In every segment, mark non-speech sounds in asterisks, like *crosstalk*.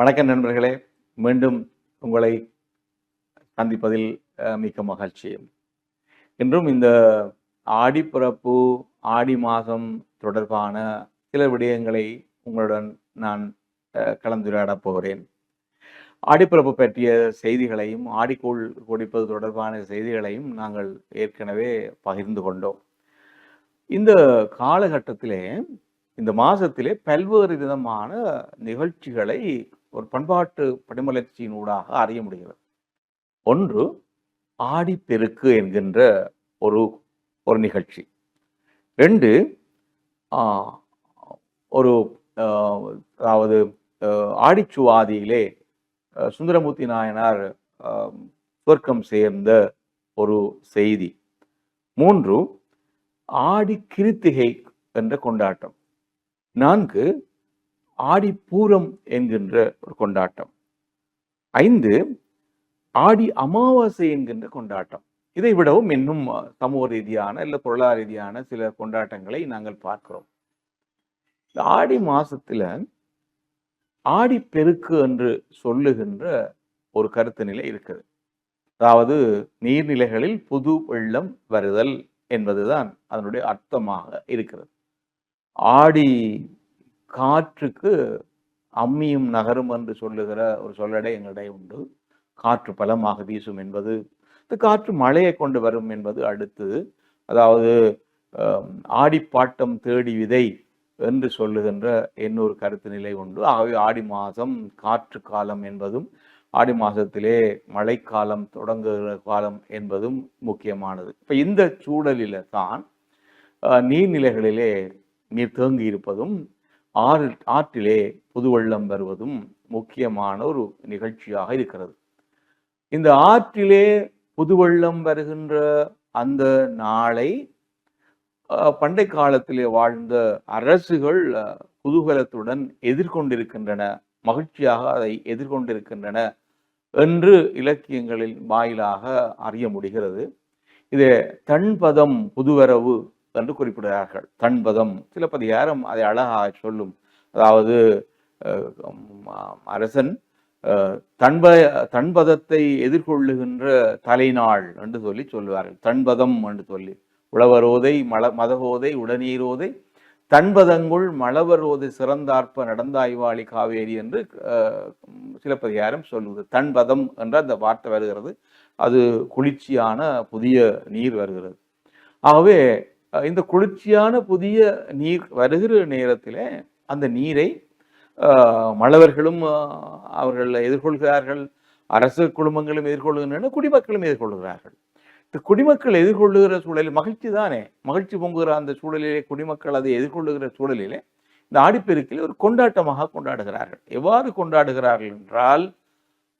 வணக்கம் நண்பர்களே. மீண்டும் உங்களை சந்திப்பதில் மிக்க மகிழ்ச்சி. இன்றும் இந்த ஆடிப்பிறப்பு ஆடி மாதம் தொடர்பான சில விடயங்களை உங்களுடன் நான் கலந்துரையாடப் போகிறேன். ஆடிப்பிறப்பு பற்றிய செய்திகளையும் ஆடிக்கோள் கொடுப்பது தொடர்பான செய்திகளையும் நாங்கள் ஏற்கனவே பகிர்ந்து கொண்டோம். இந்த காலகட்டத்திலே இந்த மாதத்திலே பல்வேறு விதமான நிகழ்ச்சிகளை ஒரு பண்பாட்டு படிமலர்ச்சியினூடாக அறிய முடிகிறது. ஒன்று ஆடிப்பெருக்கு என்கின்ற ஒரு ஒரு நிகழ்ச்சி. ரெண்டு ஒரு அதாவது ஆடிச்சுவாதியிலே சுந்தரமூர்த்தி நாயனார் சுவர்க்கம் சேர்ந்த ஒரு செய்தி. மூன்று ஆடி கிருத்திகை என்ற கொண்டாட்டம். நான்கு ஆடிப்பூரம் என்கின்ற ஒரு கொண்டாட்டம். ஐந்து ஆடி அமாவாசை என்கின்ற கொண்டாட்டம். இதை விடவும் இன்னும் சமூக ரீதியான இல்லை பொருளாதார ரீதியான சில கொண்டாட்டங்களை நாங்கள் பார்க்கிறோம். இந்த ஆடி மாசத்துல ஆடி பெருக்கு என்று சொல்லுகின்ற ஒரு கருத்து நிலை இருக்குது. அதாவது நீர்நிலைகளில் புது வெள்ளம் வருதல் என்பதுதான் அதனுடைய அர்த்தமாக இருக்கிறது. ஆடி காற்றுக்கு அம்மியும் நகரும் என்று சொல்லுகிற ஒரு சொல்லடை எங்களிடையே உண்டு. காற்று பலமாக வீசும் என்பது இந்த காற்று மழையை கொண்டு வரும் என்பது அடுத்தது அதாவது ஆடிப்பாட்டம் தேடி விதை என்று சொல்லுகின்ற இன்னொரு கருத்து நிலை உண்டு. ஆகவே ஆடி மாதம் காற்று காலம் என்பதும் ஆடி மாதத்திலே மழைக்காலம் தொடங்குகிற காலம் என்பதும் முக்கியமானது. இப்போ இந்த சூழலில் தான் நீர்நிலைகளிலே நீர் தேங்கி இருப்பதும் ஆறு ஆற்றிலே புதுவெள்ளம் வருவதும் முக்கியமான ஒரு நிகழ்ச்சியாக இருக்கிறது. இந்த ஆற்றிலே புதுவெள்ளம் வருகின்ற அந்த நாளை பண்டை காலத்திலே வாழ்ந்த அரசுகள் குதூகலத்துடன் எதிர்கொண்டிருக்கின்றன மகிழ்ச்சியாக அதை எதிர்கொண்டிருக்கின்றன என்று இலக்கியங்களின் வாயிலாக அறிய முடிகிறது. இது தன்பதம் புதுவரவு என்று குறிப்பிடுகிறார்கள். தன்பதம் சிலப்பதிகாரம் அதை அழகாக சொல்லும். அதாவது அரசன் தன்ப தன்பதத்தை எதிர்கொள்ளுகின்ற தலைநாள் என்று சொல்லி சொல்லுவார்கள். தன்பதம் என்று சொல்லி. உழவரோதை மல மதகோதை உடனீரோதை தன்பதங்குள் மலவரோது சிறந்தார்ப்ப நடந்தாய்வாளி காவேரி என்று சிலப்பதிகாரம் சொல்லுவது தன்பதம் என்ற அந்த வார்த்தை வருகிறது. அது குளிர்ச்சியான புதிய நீர் வருகிறது. ஆகவே இந்த குளிர்ச்சியான புதிய நீர் வருகிற நேரத்தில் அந்த நீரை அஹ், மழவர்களும் அவர்கள் எதிர்கொள்கிறார்கள் அரசு குடும்பங்களும் எதிர்கொள்கின்றன குடிமக்களும் எதிர்கொள்கிறார்கள். இந்த குடிமக்கள் எதிர்கொள்ளுகிற சூழலில் மகிழ்ச்சி தானே? மகிழ்ச்சி பொங்குகிற அந்த சூழலிலே குடிமக்கள் அதை எதிர்கொள்ளுகிற சூழலிலே இந்த ஆடிப்பெருக்கில் ஒரு கொண்டாட்டமாக கொண்டாடுகிறார்கள். எவ்வாறு கொண்டாடுகிறார்கள் என்றால்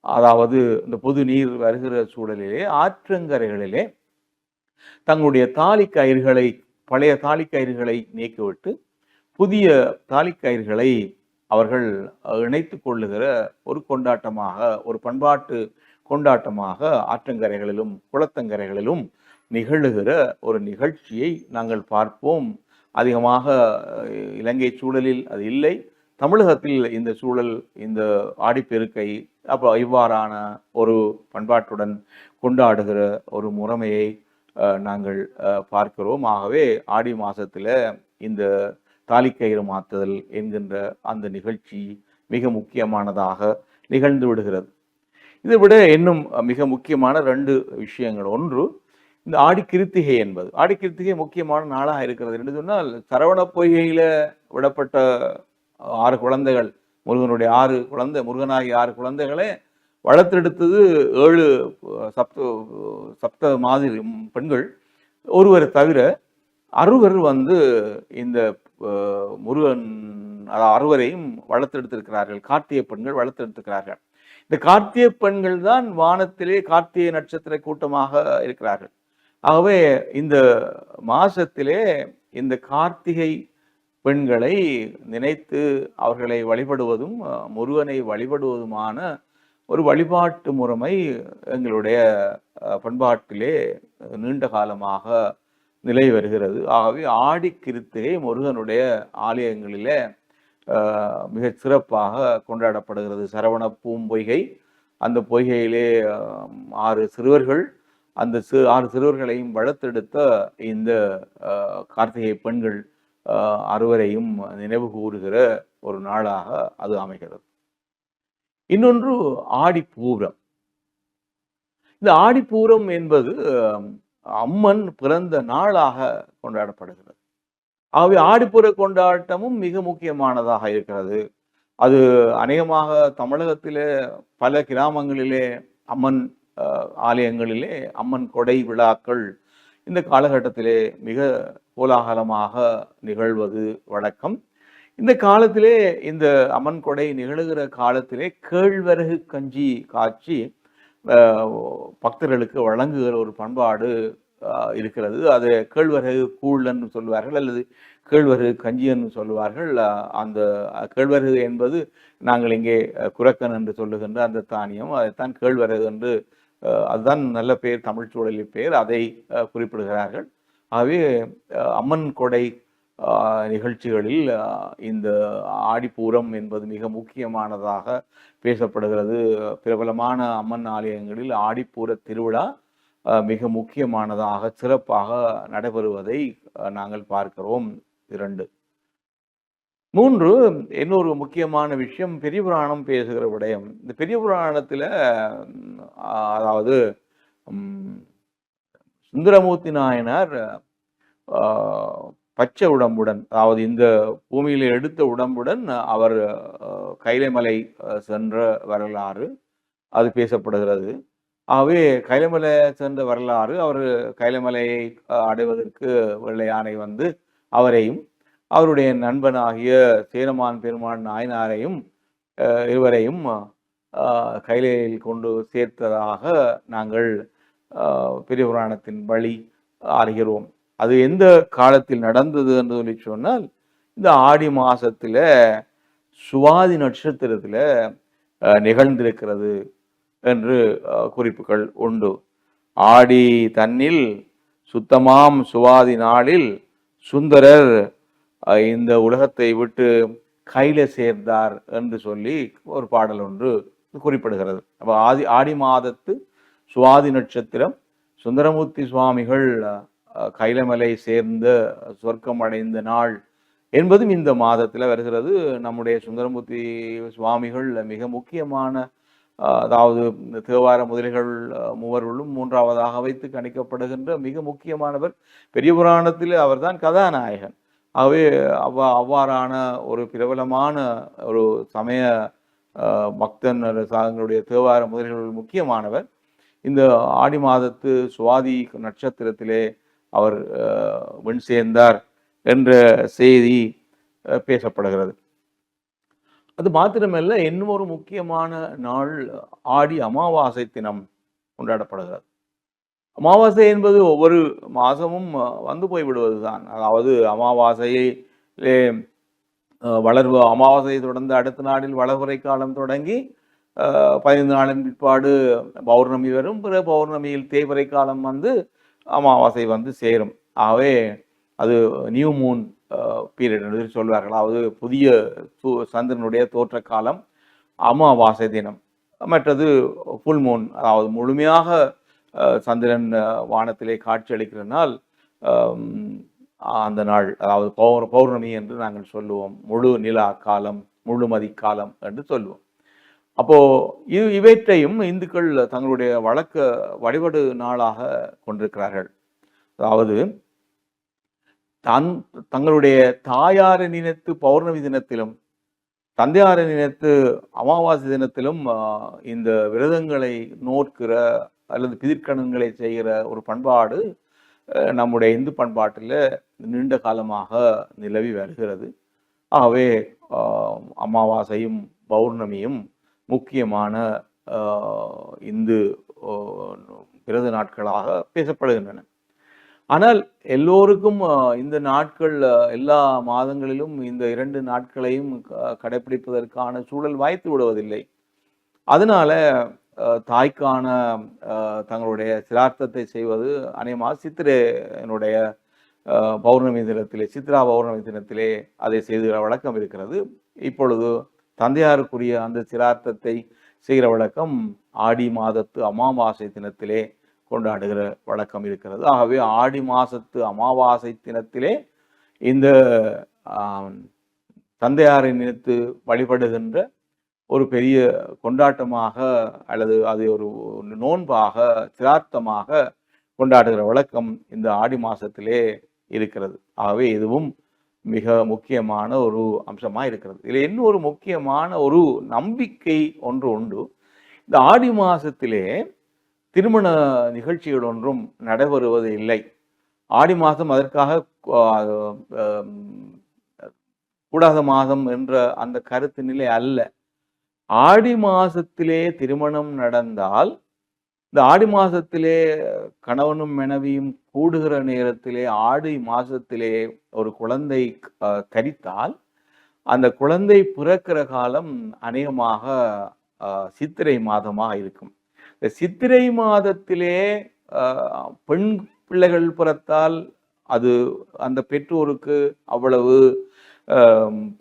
அதாவது இந்த பொது நீர் வருகிற சூழலிலே ஆற்றங்கரைகளிலே தங்களுடைய தாலி கயிறுகளை பழைய தாலி கயிறுகளை நீக்கிவிட்டு புதிய தாலி கயிறுகளை அவர்கள் இணைத்து கொள்ளுகிற ஒரு கொண்டாட்டமாக ஒரு பண்பாட்டு கொண்டாட்டமாக ஆற்றங்கரைகளிலும் குளத்தங்கரைகளிலும் நிகழுகிற ஒரு நிகழ்ச்சியை நாங்கள் பார்ப்போம். அதிகமாக இலங்கை சூழலில் அது இல்லை. தமிழகத்தில் இந்த சூழல் இந்த ஆடிப்பெருக்கை அப்போ இவ்வாறான ஒரு பண்பாட்டுடன் கொண்டாடுகிற ஒரு முறைமையை நாங்கள் பார்க்கிறோம். ஆகவே ஆடி மாதத்தில் இந்த தாலிக்கயிறு மாத்துதல் என்கின்ற அந்த நிகழ்ச்சி மிக முக்கியமானதாக நிகழ்ந்து விடுகிறது. இதை விட இன்னும் மிக முக்கியமான ரெண்டு விஷயங்கள். ஒன்று இந்த ஆடி கிருத்திகை என்பது. ஆடி கிருத்திகை முக்கியமான நாளாக இருக்கிறது என்று சொன்னால் சரவண பொய்கையில் விடப்பட்ட ஆறு குழந்தைகள் முருகனுடைய ஆறு குழந்தை முருகனாகிய ஆறு குழந்தைகளே வளர்த்தெடுத்தது ஏழு சப்த சப்த மாதிரி பெண்கள். ஒருவர் தவிர அறுவர் வந்து இந்த முருகன் அதாவது அறுவரையும் வளர்த்தெடுத்திருக்கிறார்கள். கார்த்திகை பெண்கள் வளர்த்தெடுத்திருக்கிறார்கள். இந்த கார்த்திகை பெண்கள் தான் வானத்திலே கார்த்திகை நட்சத்திர கூட்டமாக இருக்கிறார்கள். ஆகவே இந்த மாசத்திலே இந்த கார்த்திகை பெண்களை நினைத்து அவர்களை வழிபடுவதும் முருகனை வழிபடுவதுமான ஒரு வழிபாட்டு முறைமை எங்களுடைய பண்பாட்டிலே நீண்ட காலமாக நிலை வருகிறது. ஆகவே ஆடி கிருத்திகை முருகனுடைய ஆலயங்களிலே அஹ், மிகச் சிறப்பாக கொண்டாடப்படுகிறது. சரவண பூம்பொய்கை அந்த பொய்கையிலே ஆறு சிறுவர்கள் அந்த சி ஆறு சிறுவர்களையும் வளர்த்தெடுத்த இந்த கார்த்திகை பெண்கள் அறுவரையும் நினைவு கூறுகிற ஒரு நாளாக அது அமைகிறது. இன்னொன்று ஆடிப்பூரம். இந்த ஆடிப்பூரம் என்பது அம்மன் பிறந்த நாளாக கொண்டாடப்படுகிறது. ஆகவே ஆடிப்புற கொண்டாட்டமும் மிக முக்கியமானதாக இருக்கிறது. அது அநேகமாக தமிழகத்திலே பல கிராமங்களிலே அம்மன் ஆலயங்களிலே அம்மன் கொடை விழாக்கள் இந்த காலகட்டத்திலே மிக கோலாகலமாக நிகழ்வது வழக்கம். இந்த காலத்திலே இந்த அம்மன் கொடை நிகழுகிற காலத்திலே கேழ்வரகு கஞ்சி காய்ச்சி பக்தர்களுக்கு வழங்குகிற ஒரு பண்பாடு இருக்கிறது. அது கேழ்வரகு கூழன்னு சொல்லுவார்கள் அல்லது கேழ்வரகு கஞ்சி என்று சொல்லுவார்கள். அந்த கேழ்வரகு என்பது நாங்கள் இங்கே குரக்கன் என்று சொல்லுகின்ற அந்த தானியம். அதைத்தான் கேழ்வரகு என்று அதுதான் நல்ல பெயர் தமிழ் சூழலில் பெயர் அதை குறிப்பிடுகிறார்கள். ஆகவே அம்மன் கொடை நிகழ்ச்சிகளில் இந்த ஆடிப்பூரம் என்பது மிக முக்கியமானதாக பேசப்படுகிறது. பிரபலமான அம்மன் ஆலயங்களில் ஆடிப்பூர திருவிழா மிக முக்கியமானதாக சிறப்பாக நடைபெறுவதை நாங்கள் பார்க்கிறோம். இரண்டு. மூன்று இன்னொரு முக்கியமான விஷயம் பெரிய புராணம் பேசுகிற விடயம். இந்த பெரிய புராணத்தில் அதாவது சுந்தரமூர்த்தி நாயனார் பச்சை உடம்புடன் அதாவது இந்த பூமியில எடுத்த உடம்புடன் அவர் கைலைமலை சென்ற வரலாறு அது பேசப்படுகிறது. ஆகவே கைலைமலை சென்ற வரலாறு அவர் கைலைமலையை அடைவதற்கு வெள்ளை யானை வந்து அவரையும் அவருடைய நண்பனாகிய சேரமான் பெருமான் நாயனாரையும் இருவரையும் கைலையில் கொண்டு சேர்த்ததாக நாங்கள் பெரிய புராணத்தின் வழி அறிகிறோம். அது எந்த காலத்தில் நடந்தது என்று சொல்லி சொன்னால் இந்த ஆடி மாதத்தில் சுவாதி நட்சத்திரத்தில் நிகழ்ந்திருக்கிறது என்று குறிப்புகள் உண்டு. ஆடி தன்னில் சுத்தமாம் சுவாதி நாளில் சுந்தரர் இந்த உலகத்தை விட்டு கையில சேர்ந்தார் என்று சொல்லி ஒரு பாடல் ஒன்று குறிப்பிடுகிறது. அப்போ ஆதி ஆடி மாதத்து சுவாதி நட்சத்திரம் சுந்தரமூர்த்தி சுவாமிகள் கைலமலை சேர்ந்த சொர்க்கம் அடைந்த நாள் என்பதும் இந்த மாதத்தில் வருகிறது. நம்முடைய சுந்தரமூர்த்தி சுவாமிகள் மிக முக்கியமான அதாவது இந்த தேவார முதலிகள் மூவர்களும் மூன்றாவதாக வைத்து கணிக்கப்படுகின்ற மிக முக்கியமானவர் பெரிய புராணத்தில் அவர்தான் கதாநாயகன். ஆகவே அவ்வா அவ்வாறான ஒரு பிரபலமான ஒரு சமய பக்தன் அல்லது தேவார முதலிகள் முக்கியமானவர். இந்த ஆடி மாதத்து சுவாதி நட்சத்திரத்திலே அவர் அஹ், சேர்ந்தார் என்ற செய்தி அஹ், பேசப்படுகிறது. அது மாத்திரமல்ல இன்னும் ஒரு முக்கியமான நாள் ஆடி அமாவாசை தினம் கொண்டாடப்படுகிறது. அமாவாசை என்பது ஒவ்வொரு மாதமும் வந்து போய் விடுவதுதான் அதாவது அமாவாசையை வளர்வு அமாவாசையை தொடர்ந்து அடுத்த நாளில் வளர்வுரை காலம் தொடங்கி அஹ், பதினைந்து நாளின் பிற்பாடு பௌர்ணமி வரும். பிற பௌர்ணமியில் தேய்வரை காலம் வந்து அமாவாசை வந்து சேரும். ஆகவே அது நியூ மூன் பீரியட் என்று சொல்வார்கள். அதாவது புதிய சந்திரனுடைய தோற்ற காலம் அமாவாசை தினம். மற்றது ஃபுல் மூன் அதாவது முழுமையாக சந்திரன் வானத்திலே காட்சியளிக்கிற நாள் அந்த நாள். அதாவது பௌர் பௌர்ணமி என்று நாங்கள் சொல்லுவோம். முழு நிலா காலம் முழுமதி காலம் என்று சொல்லுவோம். அப்போது இவற்றையும் இந்துக்கள் தங்களுடைய வழக்க வழிபாடு நாளாக கொண்டிருக்கிறார்கள். அதாவது தன் தங்களுடைய தாயாரை நினைத்து பௌர்ணமி தினத்திலும் தந்தையாரை நினைத்து அமாவாசை தினத்திலும் இந்த விரதங்களை நோக்கிற அல்லது பிதிர்க்கணங்களை செய்கிற ஒரு பண்பாடு நம்முடைய இந்து பண்பாட்டில் நீண்ட காலமாக நிலவி வருகிறது. ஆகவே அமாவாசையும் பௌர்ணமியும் முக்கியமான இந்து பிறந்த நாட்களாக பேசப்படுகின்றன. ஆனால் எல்லோருக்கும் இந்த நாட்கள் எல்லா மாதங்களிலும் இந்த இரண்டு நாட்களையும் க- கடைப்பிடிப்பதற்கான சூழல் வாய்த்து விடுவதில்லை. அதனால தாய்க்கான தங்களுடைய சிரார்த்தத்தை செய்வது அநேகமாக சித்திரையினுடைய பௌர்ணமி தினத்திலே சித்ரா பௌர்ணமி தினத்திலே அதை செய்துகிற வழக்கம் இருக்கிறது. இப்பொழுது தந்தையாருக்குரிய அந்த சிரார்த்தத்தை செய்கிற வழக்கம் ஆடி மாதத்து அமாவாசை தினத்திலே கொண்டாடுகிற வழக்கம் இருக்கிறது. ஆகவே ஆடி மாதத்து அமாவாசை தினத்திலே இந்த தந்தையாரை நினைத்து வழிபடுகின்ற ஒரு பெரிய கொண்டாட்டமாக அல்லது அது ஒரு நோன்பாக சிரார்த்தமாக கொண்டாடுகிற வழக்கம் இந்த ஆடி மாதத்திலே இருக்கிறது. ஆகவே இதுவும் மிக முக்கியமான ஒரு அம்சமாக இருக்கிறது. இதில் இன்னொரு ஒரு முக்கியமான ஒரு நம்பிக்கை ஒன்று உண்டு. இந்த ஆடி மாதத்திலே திருமண நிகழ்ச்சிகள் ஒன்றும் நடைபெறுவது இல்லை. ஆடி மாதம் அதற்காக கூடாத மாதம் என்ற அந்த கருத்து நிலை அல்ல. ஆடி மாசத்திலே திருமணம் நடந்தால் இந்த ஆடி மாதத்திலே கணவனும் மனைவியும் கூடுகிற நேரத்திலே ஆடி மாதத்திலே ஒரு குழந்தை கரித்தால் அந்த குழந்தை பிறக்கிற காலம் அநேகமாக சித்திரை மாதமாக இருக்கும். இந்த சித்திரை மாதத்திலே பெண் பிள்ளைகள் பிறத்தால் அது அந்த பெற்றோருக்கு அவ்வளவு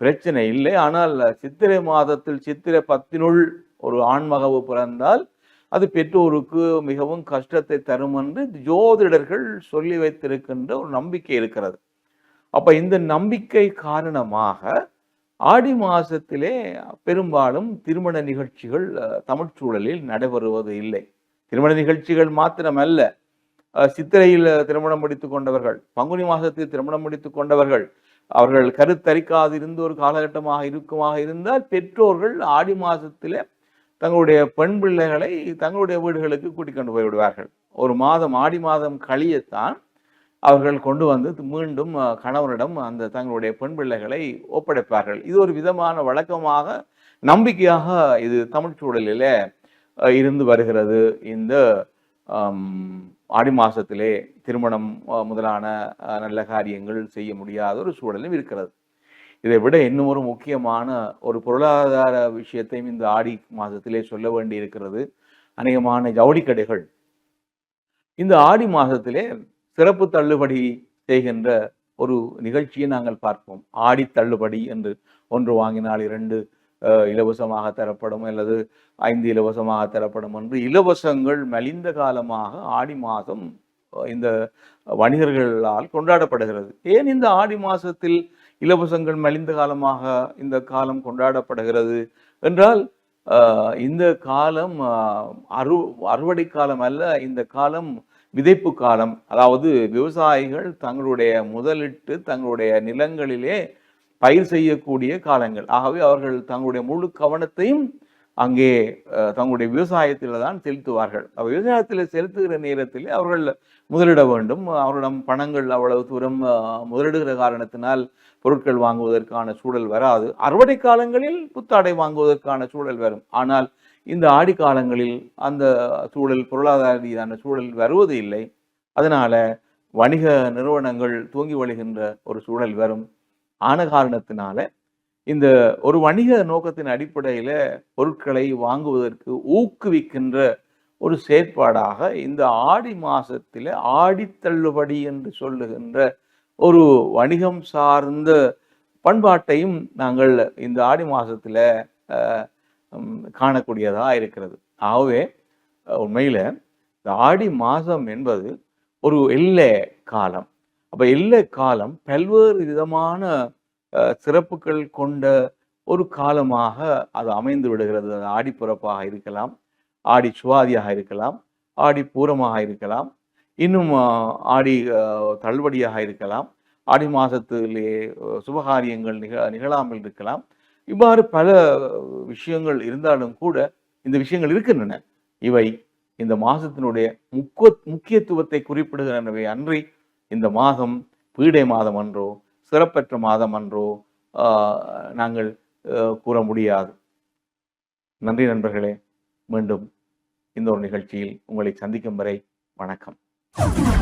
பிரச்சனை இல்லை. ஆனால் சித்திரை மாதத்தில் சித்திரை பத்தினுள் ஒரு ஆண்மகவு பிறந்தால் அது பெற்றோருக்கு மிகவும் கஷ்டத்தை தரும் என்று ஜோதிடர்கள் சொல்லி வைத்திருக்கின்ற ஒரு நம்பிக்கை இருக்கிறது. அப்போ இந்த நம்பிக்கை காரணமாக ஆடி மாதத்திலே பெரும்பாலும் திருமண நிகழ்ச்சிகள் அஹ், தமிழ்ச் சூழலில் நடைபெறுவது இல்லை. திருமண நிகழ்ச்சிகள் மாத்திரமல்ல. சித்திரையில் திருமணம் முடித்து கொண்டவர்கள் பங்குனி மாதத்தில் திருமணம் முடித்து கொண்டவர்கள் அவர்கள் கருத்தரிக்காது இருந்து ஒரு காலகட்டமாக இருக்குமாக இருந்தால் பெற்றோர்கள் ஆடி மாதத்தில் தங்களுடைய பெண் பிள்ளைகளை தங்களுடைய வீடுகளுக்கு கூட்டிக் கொண்டு போய் விடுவார்கள். ஒரு மாதம் ஆடி மாதம் கழியத்தான் அவர்கள் கொண்டு வந்து மீண்டும் கணவரிடம் கணவனிடம் அந்த தங்களுடைய பெண் பிள்ளைகளை ஒப்படைப்பார்கள். இது ஒரு விதமான வழக்கமாக நம்பிக்கையாக இது தமிழ் சூழலில் இருந்து வருகிறது. இந்த ஆடி மாதத்திலே திருமணம் முதலான நல்ல காரியங்கள் செய்ய முடியாத ஒரு சூழலும் இருக்கிறது. இதை விட இன்னும் ஒரு முக்கியமான ஒரு பொருளாதார விஷயத்தையும் இந்த ஆடி மாதத்திலே சொல்ல வேண்டி இருக்கிறது அநேகமான ஜவுளி கடைகள். இந்த ஆடி மாதத்திலே சிறப்பு தள்ளுபடி செய்கின்ற ஒரு நிகழ்ச்சியை நாங்கள் பார்ப்போம். ஆடி தள்ளுபடி என்று ஒன்று வாங்கினால் இரண்டு இலவசமாக தரப்படும் அல்லது ஐந்து இலவசமாக தரப்படும் என்று இலவசங்கள் மலிந்த காலமாக ஆடி மாதம் இந்த வணிகர்களால் கொண்டாடப்படுகிறது. ஏன் இந்த ஆடி மாதத்தில் இலவசங்கள் மலிந்த காலமாக இந்த காலம் கொண்டாடப்படுகிறது என்றால் இந்த காலம் அறு அறுவடை காலம் அல்ல இந்த காலம் விதைப்பு காலம். அதாவது விவசாயிகள் தங்களுடைய முதலிட்டு தங்களுடைய நிலங்களிலே பயிர் செய்யக்கூடிய காலங்கள். ஆகவே அவர்கள் தங்களுடைய முழு கவனத்தையும் அங்கே தங்களுடைய விவசாயத்தில் தான் செலுத்துவார்கள். அப்போ விவசாயத்தில் செலுத்துகிற நேரத்தில் அவர்கள் முதலிட வேண்டும். அவரிடம் பணங்கள் அவ்வளவு தூரம் முதலிடுகிற காரணத்தினால் பொருட்கள் வாங்குவதற்கான சூழல் வராது. அறுவடை காலங்களில் புத்தாடை வாங்குவதற்கான சூழல் வரும். ஆனால் இந்த ஆடி காலங்களில் அந்த சூழல் பொருளாதார ரீதியான சூழல் வருவது இல்லை. அதனால் வணிக நிறுவனங்கள் தூங்கி வழிகின்ற ஒரு சூழல் வரும். ஆன காரணத்தினால இந்த ஒரு வணிக நோக்கத்தின் அடிப்படையில் பொருட்களை வாங்குவதற்கு ஊக்குவிக்கின்ற ஒரு செயற்பாடாக இந்த ஆடி மாதத்தில் ஆடித்தள்ளுபடி என்று சொல்லுகின்ற ஒரு வணிகம் சார்ந்த பண்பாட்டையும் நாங்கள் இந்த ஆடி மாதத்தில் காணக்கூடியதாக இருக்கிறது. ஆகவே உண்மையில் இந்த ஆடி மாதம் என்பது ஒரு எல்லை காலம். அப்போ எல்லை காலம் பல்வேறு விதமான சிறப்புகள் கொண்ட ஒரு காலமாக அது அமைந்து விடுகிறது. அது ஆடி பிறப்பாக இருக்கலாம் ஆடி சுவாதியாக இருக்கலாம் ஆடி பூரமாக இருக்கலாம் இன்னும் ஆடி தள்ளுபடியாக இருக்கலாம். ஆடி மாதத்திலே சுபகாரியங்கள் நிக நிகழாமல் இருக்கலாம். இவ்வாறு பல விஷயங்கள் இருந்தாலும் கூட இந்த விஷயங்கள் இருக்கின்றன. இவை இந்த மாதத்தினுடைய முக்கிய முக்கியத்துவத்தை குறிப்பிடுகின்றனவை அன்றி இந்த மாதம் பீடை மாதம் அன்றோ சிறப்பற்ற மாதம் அன்றோ நாங்கள் கூற முடியாது. நன்றி நண்பர்களே. மீண்டும் இந்த ஒரு நிகழ்ச்சியில் உங்களை சந்திக்கும் வரை வணக்கம். you *laughs*